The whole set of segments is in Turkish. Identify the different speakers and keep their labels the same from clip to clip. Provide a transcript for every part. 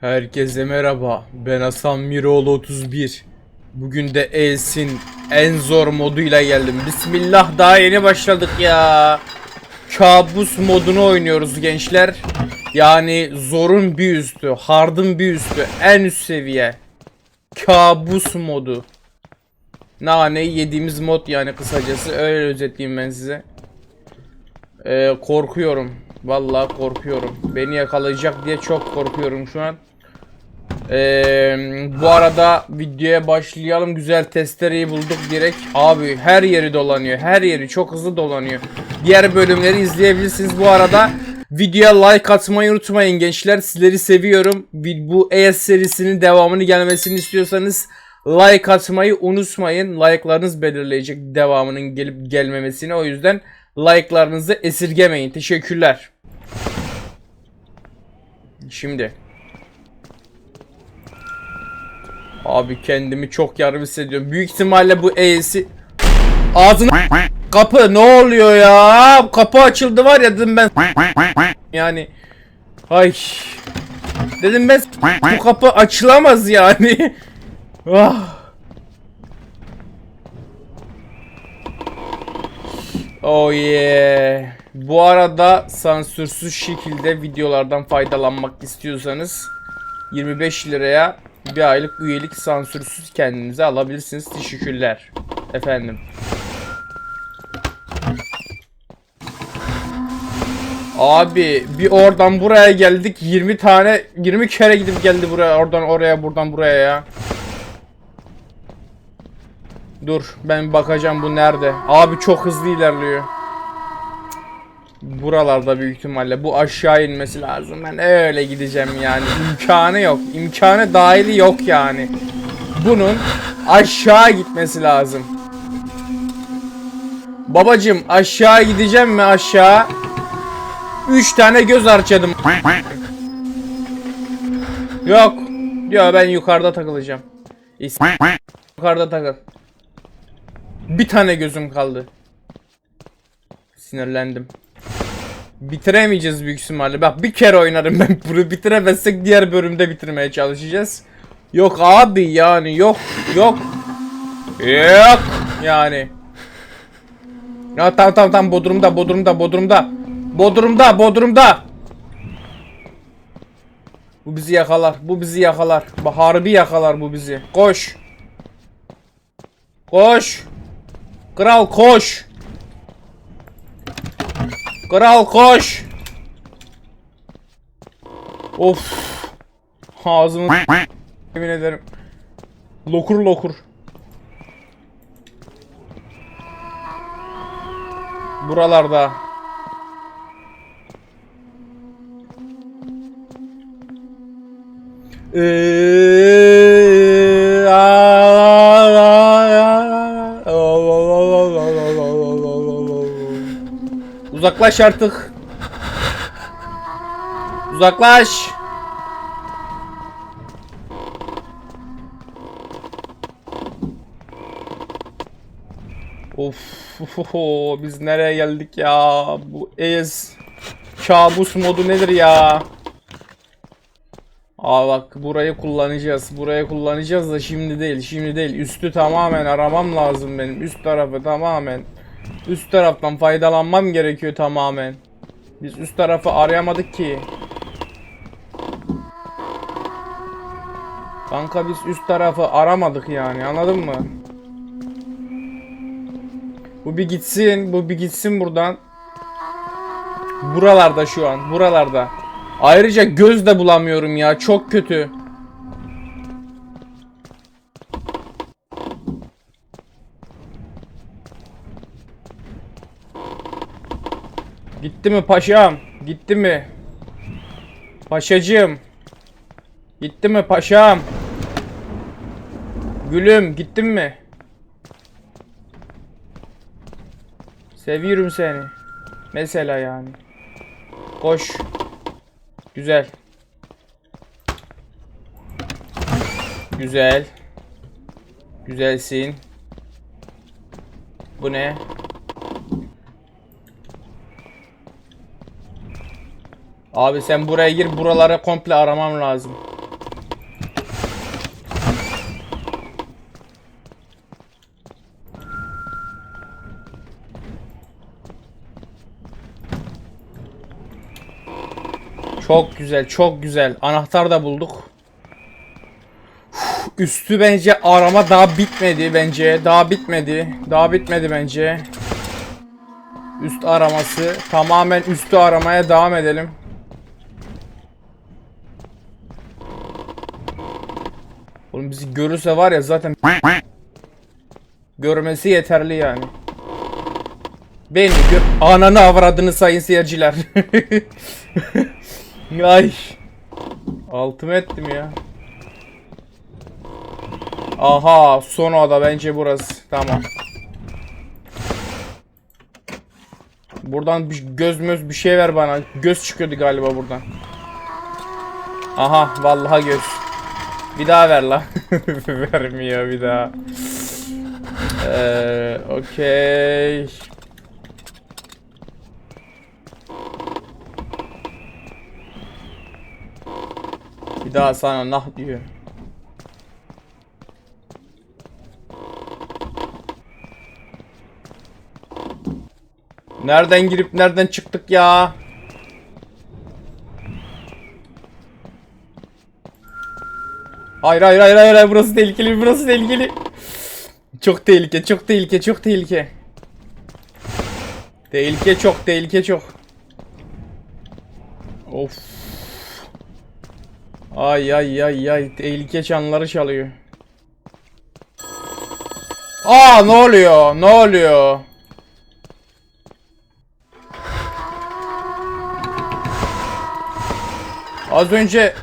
Speaker 1: Herkese merhaba. Ben Hasan Miroğlu 31. Bugün de Els'in en zor moduyla geldim. Bismillah daha yeni başladık ya. Kabus modunu oynuyoruz gençler. Yani zorun bir üstü, hardın bir üstü, en üst seviye. Kabus modu. Nane yediğimiz mod yani kısacası öyle özetleyeyim ben size. Ee, korkuyorum. Vallahi korkuyorum. Beni yakalayacak diye çok korkuyorum şu an. Ee, bu arada videoya başlayalım. Güzel testereyi bulduk direkt. Abi her yeri dolanıyor. Her yeri çok hızlı dolanıyor. Diğer bölümleri izleyebilirsiniz. Bu arada videoya like atmayı unutmayın gençler. Sizleri seviyorum. Bu ES serisinin devamını gelmesini istiyorsanız like atmayı unutmayın. Like'larınız belirleyecek devamının gelip gelmemesini. O yüzden like'larınızı esirgemeyin. Teşekkürler. Şimdi Abi kendimi çok yarım hissediyorum. Büyük ihtimalle bu E'si Ağzına kapı ne oluyor ya? Kapı açıldı var ya dedim ben yani ay dedim ben bu kapı açılamaz yani. ah. Oh yeah. Bu arada sansürsüz şekilde videolardan faydalanmak istiyorsanız 25 liraya bir aylık üyelik sansürsüz kendinize alabilirsiniz. Teşekkürler. Efendim. Abi bir oradan buraya geldik 20 tane 20 kere gidip geldi buraya oradan oraya buradan buraya ya. Dur ben bakacağım bu nerede. Abi çok hızlı ilerliyor. Buralarda büyük ihtimalle bu aşağı inmesi lazım. Ben öyle gideceğim yani. İmkanı yok. İmkanı dahili yok yani. Bunun aşağı gitmesi lazım. Babacım aşağı gideceğim mi aşağı? 3 tane göz harcadım. Yok. Yok ben yukarıda takılacağım. İs- Yukarıda takıl. Bir tane gözüm kaldı. Sinirlendim. Bitiremeyeceğiz büyük ihtimalle. Bak bir kere oynarım ben bunu bitiremezsek diğer bölümde bitirmeye çalışacağız. Yok abi yani yok yok. Yok yani. Ya tamam tamam tamam Bodrum'da Bodrum'da Bodrum'da. Bodrum'da Bodrum'da. Bu bizi yakalar. Bu bizi yakalar. Harbi yakalar bu bizi. Koş. Koş. Kral koş. Kral koş. Of. Ağzımı yemin ederim. Lokur lokur. Buralarda. Eee, Uzaklaş artık. Uzaklaş. Of, biz nereye geldik ya? Bu ez kabus modu nedir ya? Aa bak burayı kullanacağız. Burayı kullanacağız da şimdi değil. Şimdi değil. Üstü tamamen aramam lazım benim. Üst tarafı tamamen. Üst taraftan faydalanmam gerekiyor tamamen. Biz üst tarafı arayamadık ki. Kanka biz üst tarafı aramadık yani anladın mı? Bu bir gitsin, bu bir gitsin buradan. Buralarda şu an, buralarda. Ayrıca göz de bulamıyorum ya, çok kötü. Gitti mi paşam? Gitti mi? Paşacığım. Gitti mi paşam? Gülüm, gittin mi? Seviyorum seni. Mesela yani. Koş. Güzel. Güzel. Güzelsin. Bu ne? Abi sen buraya gir buraları komple aramam lazım. Çok güzel, çok güzel. Anahtar da bulduk. Üstü bence arama daha bitmedi bence. Daha bitmedi. Daha bitmedi bence. Üst araması. Tamamen üstü aramaya devam edelim. Oğlum bizi görürse var ya zaten görmesi yeterli yani. Beni gör... Ananı avradını sayın seyirciler. Ay. Altımı ettim ya. Aha son oda bence burası. Tamam. Buradan bir göz möz bir şey ver bana. Göz çıkıyordu galiba buradan. Aha vallahi göz. Bir daha ver la. Vermiyor bir daha. Eee okey. Bir daha sana nah diyor. Nereden girip nereden çıktık ya? Hayır hayır hayır hayır burası tehlikeli burası tehlikeli. Çok tehlike çok tehlike çok tehlike. Tehlike çok tehlike çok. Of. Ay ay ay ay tehlike çanları çalıyor. Aa ne oluyor? Ne oluyor? Az önce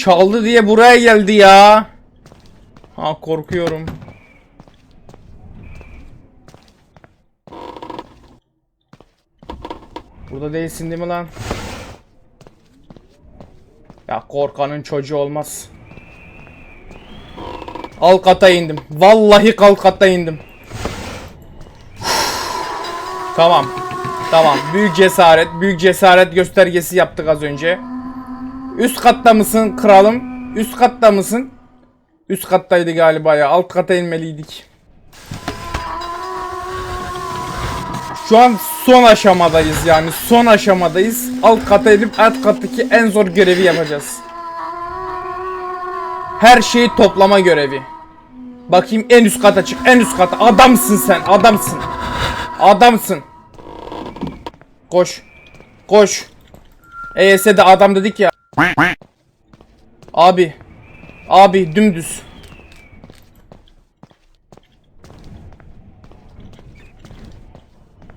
Speaker 1: çaldı diye buraya geldi ya. Ha korkuyorum. Burada değilsin değil mi lan? Ya korkanın çocuğu olmaz. Alt kata indim. Vallahi alt kata indim. tamam. Tamam. Büyük cesaret. Büyük cesaret göstergesi yaptık az önce. Üst katta mısın kralım? Üst katta mısın? Üst kattaydı galiba ya. Alt kata inmeliydik. Şu an son aşamadayız yani. Son aşamadayız. Alt kata inip alt kattaki en zor görevi yapacağız. Her şeyi toplama görevi. Bakayım en üst kata çık. En üst kata. Adamsın sen. Adamsın. Adamsın. Koş. Koş. EYS'de adam dedik ya. Abi. Abi dümdüz.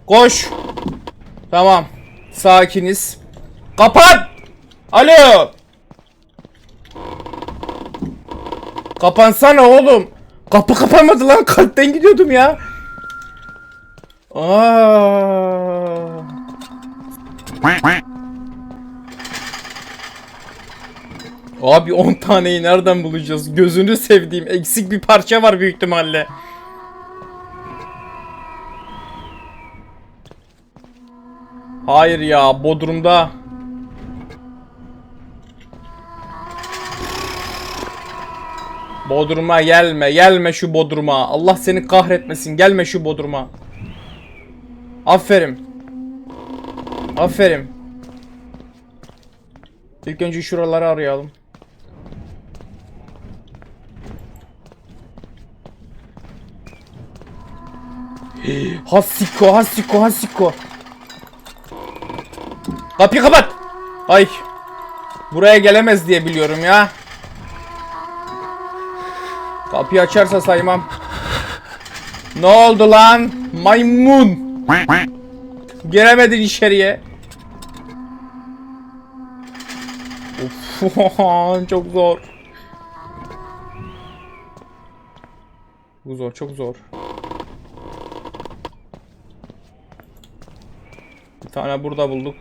Speaker 1: Koş. Tamam. Sakiniz. Kapan. Alo. Kapansana oğlum. Kapı kapanmadı lan. Kalpten gidiyordum ya. Aa. Abi 10 taneyi nereden bulacağız? Gözünü sevdiğim eksik bir parça var büyük ihtimalle. Hayır ya Bodrum'da. Bodrum'a gelme gelme şu Bodrum'a. Allah seni kahretmesin gelme şu Bodrum'a. Aferin. Aferin. İlk önce şuraları arayalım. Hasiko, hasiko, hasiko. Kapıyı kapat. Ay. Buraya gelemez diye biliyorum ya. Kapıyı açarsa saymam. Ne oldu lan? Maymun. Giremedin içeriye. Of, çok zor. Bu zor, çok zor. Tane burada bulduk.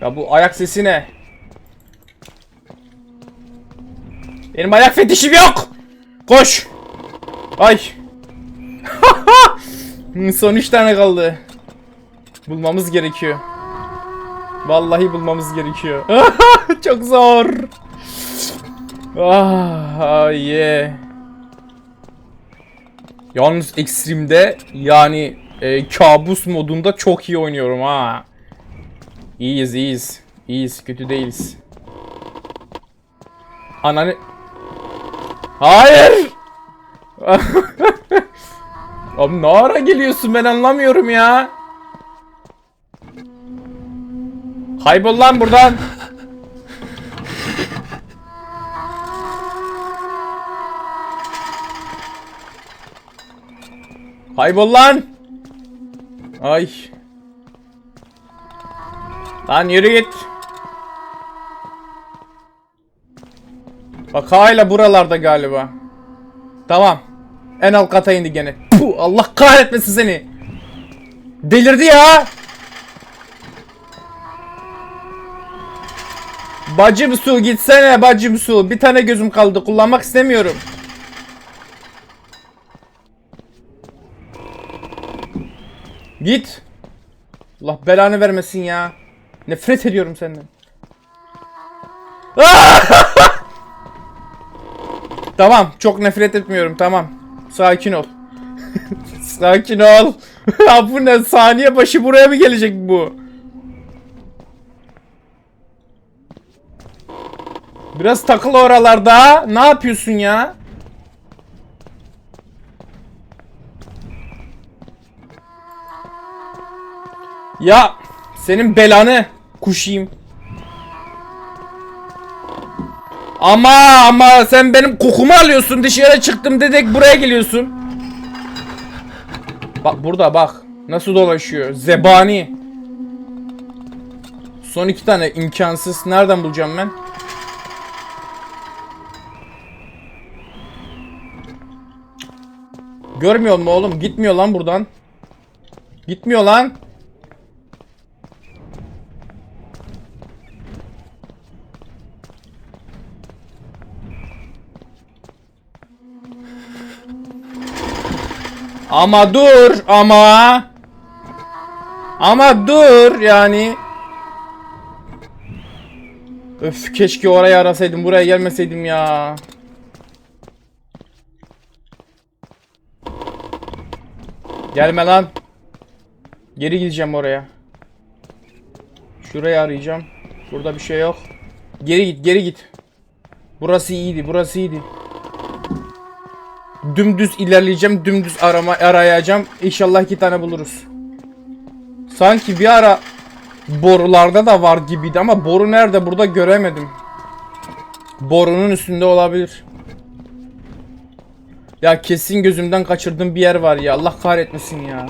Speaker 1: Ya bu ayak sesi ne? Benim ayak fetişim yok. Koş. Ay. Son 3 tane kaldı. Bulmamız gerekiyor. Vallahi bulmamız gerekiyor. Çok zor. Ah, ah yeah. Yalnız ekstremde yani e, kabus modunda çok iyi oynuyorum ha. İyiyiz iyiyiz. İyiyiz kötü değiliz. Ananı... Hayır! Abi ne ara geliyorsun ben anlamıyorum ya. Kaybol lan buradan. Kaybol lan. Ay. Lan yürü git. Bak hala buralarda galiba. Tamam. En alt kata indi gene. Puh, Allah kahretmesin seni. Delirdi ya. Bacım su gitsene bacım su. Bir tane gözüm kaldı kullanmak istemiyorum. Git. Allah belanı vermesin ya. Nefret ediyorum senden. tamam, çok nefret etmiyorum. Tamam. Sakin ol. Sakin ol. Bu ne? Saniye başı buraya mı gelecek bu? Biraz takıl oralarda. Ne yapıyorsun ya? Ya senin belanı kuşayım. Ama ama sen benim kokumu alıyorsun dışarı çıktım dedik buraya geliyorsun. Bak burada bak nasıl dolaşıyor zebani. Son iki tane imkansız nereden bulacağım ben? Görmüyor mu oğlum? Gitmiyor lan buradan. Gitmiyor lan. Ama dur ama. Ama dur yani. Öf keşke orayı arasaydım buraya gelmeseydim ya. Gelme lan. Geri gideceğim oraya. Şurayı arayacağım. Burada bir şey yok. Geri git, geri git. Burası iyiydi, burası iyiydi. Dümdüz ilerleyeceğim, dümdüz arama arayacağım. İnşallah iki tane buluruz. Sanki bir ara borularda da var gibiydi ama boru nerede burada göremedim. Borunun üstünde olabilir. Ya kesin gözümden kaçırdığım bir yer var ya. Allah kahretmesin ya.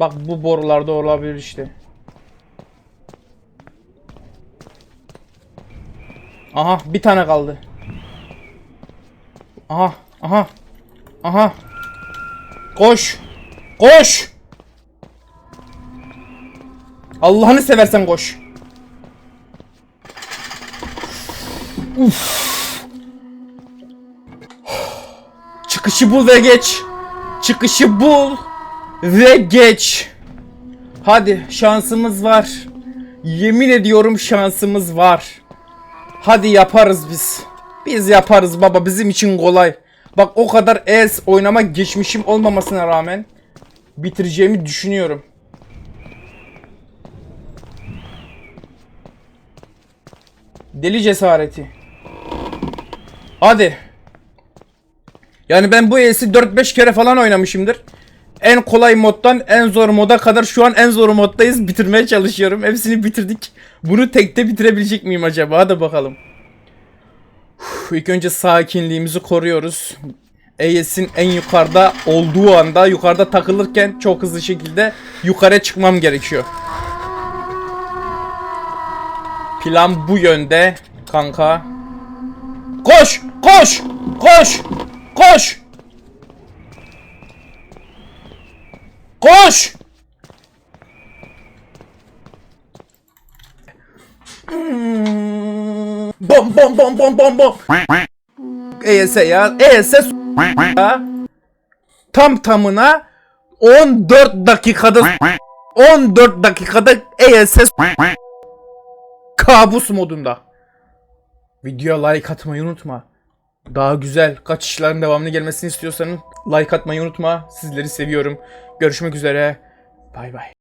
Speaker 1: Bak bu borularda olabilir işte. Aha bir tane kaldı. Aha aha. Aha. Koş. Koş. Allah'ını seversen koş. Çıkışı bul ve geç. Çıkışı bul ve geç. Hadi şansımız var. Yemin ediyorum şansımız var. Hadi yaparız biz. Biz yaparız baba bizim için kolay. Bak o kadar es oynama geçmişim olmamasına rağmen bitireceğimi düşünüyorum. Deli cesareti. Hadi. Yani ben bu ES'i 4-5 kere falan oynamışımdır. En kolay moddan en zor moda kadar şu an en zor moddayız. Bitirmeye çalışıyorum. Hepsini bitirdik. Bunu tekte bitirebilecek miyim acaba? Hadi bakalım. Uf, ilk önce sakinliğimizi koruyoruz. ES'in en yukarıda olduğu anda yukarıda takılırken çok hızlı şekilde yukarı çıkmam gerekiyor. Plan bu yönde kanka. Koş! Koş! Koş! Koş! Koş! Hmm. Bom bom bom bom bom bom. ES ya. ES ya. Tam tamına 14 dakikada 14 dakikada ES kabus modunda. Videoya like atmayı unutma. daha güzel kaçışların devamlı gelmesini istiyorsan like atmayı unutma. Sizleri seviyorum. Görüşmek üzere. Bay bay.